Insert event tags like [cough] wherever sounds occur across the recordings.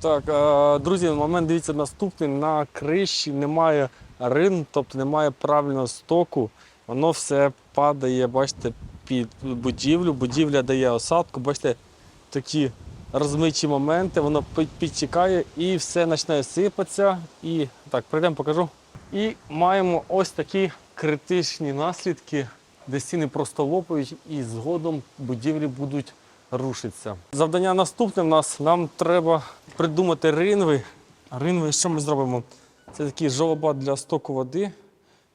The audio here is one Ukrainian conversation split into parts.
Так, е, друзі, момент дивіться наступний. На криші немає рин, тобто немає правильного стоку. Воно все падає, бачите, під будівлю. Будівля дає осадку. Бачите, такі розмиті моменти, воно підтікає і все починає сипатися. І так, прийдемо, покажу. І маємо ось такі критичні наслідки, де стіни просто лопають і згодом будівлі будуть рушитися. Завдання наступне в нас. Нам треба придумати ринви. Ринви, що ми зробимо? Це такий жолоба для стоку води.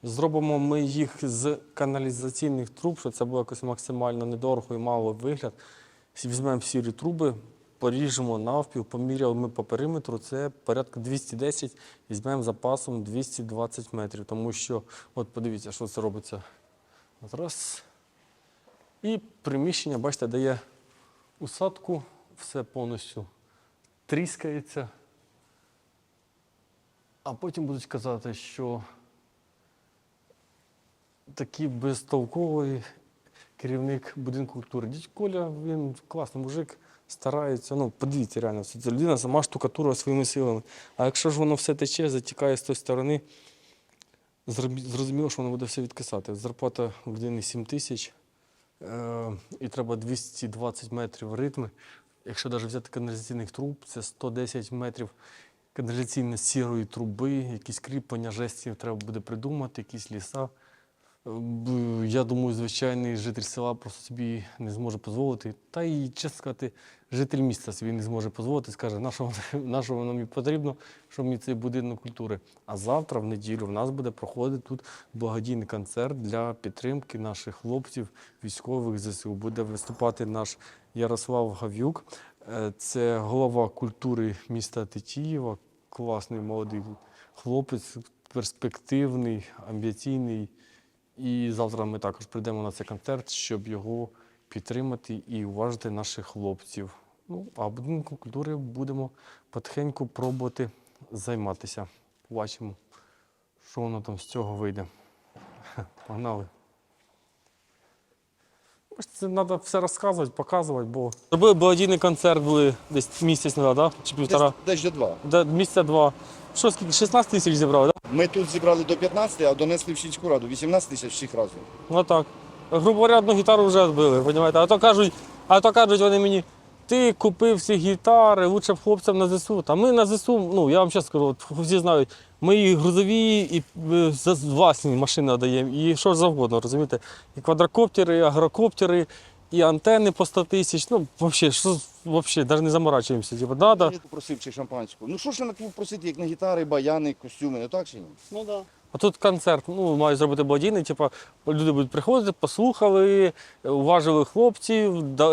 Зробимо ми їх з каналізаційних труб, щоб це було якось максимально недорого і мало вигляд. Візьмемо сірі труби, поріжемо навпіл, поміряли ми по периметру, це порядка 210, візьмемо запасом 220 метрів. Тому що, от подивіться, що це робиться. От раз. І приміщення, бачите, дає усадку, все повністю тріскається. А потім будуть казати, що такий безтолковий керівник будинку культури. Дідь Коля, він класний мужик, старається. Ну, подивіться, реально, це людина сама штукатура своїми силами. А якщо ж воно все тече, затікає з тої сторони, зрозуміло, що воно буде все відкисати. Зарплата в людини 7 тисяч, е, і треба 220 метрів ритми. Якщо навіть взяти каналізаційних труб, це 110 метрів каналізаційно-сірої труби, якісь кріплення жестів треба буде придумати, якісь ліса. Я думаю, звичайний житель села просто собі не зможе дозволити. Та й, чесно сказати, житель міста собі не зможе дозволити, скаже, на що [laughs] воно мені потрібно, що мені цей будинок культури. А завтра, в неділю, в нас буде проходити тут благодійний концерт для підтримки наших хлопців, військових ЗСУ. Буде виступати наш Ярослав Гавюк. Е, Це голова культури міста Тетіїва, класний молодий хлопець, перспективний, амбіційний. І завтра ми також прийдемо на цей концерт, щоб його підтримати і уважити наших хлопців. Ну, а будинку культури будемо потихеньку пробувати займатися. Побачимо, що воно там з цього вийде. [laughs] Погнали. Ось Це треба все розказувати, показувати, бо зробили благодійний концерт були десь місяць назад, да? чи півтора. Десь, десь до два. Де- Місяця два. Що, скільки? 16 тисяч зібрали, так? Ми тут зібрали до 15, а донесли в сільську раду 18 тисяч всіх разом. Ну так. Грубо говоря, одну гітару вже збили, розумієте? А то кажуть, а то кажуть вони мені, ти купив всі гітари, лучше б хлопцям на ЗСУ. Та ми на ЗСУ, ну я вам ще скажу, от всі знають, ми і грузові, і е, за- власні машини даємо, і що ж завгодно, розумієте? І квадрокоптери, і агрокоптери, і антени по 100 тисяч. Ну, взагалі, що взагалі, навіть не заморачуємося. Типу, надо. Я попросив чи шампанську. Ну що ж я на клуб просити, як на гітари, баяни, костюми, не так чи ні? Ну да. А тут концерт, ну, мають зробити благодійний, типу, люди будуть приходити, послухали, уважили хлопців, да,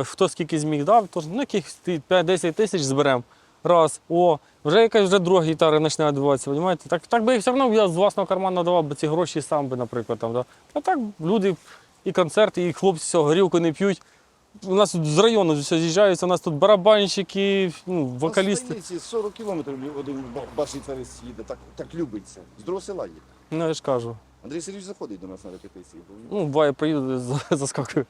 е, хто скільки зміг дав, тож ну, якихось 5-10 тисяч зберемо. Раз, о, вже якась вже друга гітара почне відбуватися, розумієте? Так, так би все одно я з власного карману давав би ці гроші сам би, наприклад. Там, да. А так люди і концерти, і хлопці цього горілку не п'ють. У нас з району все з'їжджаються, у нас тут барабанщики, ну, вокалісти. Станиці 40 кілометрів один ба- бас-гітарист їде, так, так любиться. З другого села їде. Ну, я ж кажу. Андрій Сергійович заходить до нас на репетиції. Ну, буває, приїду, за- [laughs] заскакую.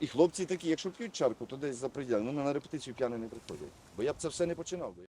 І хлопці такі, якщо п'ють чарку, то десь за приділ. Ну на репетицію п'яний не приходять. Бо я б це все не починав би.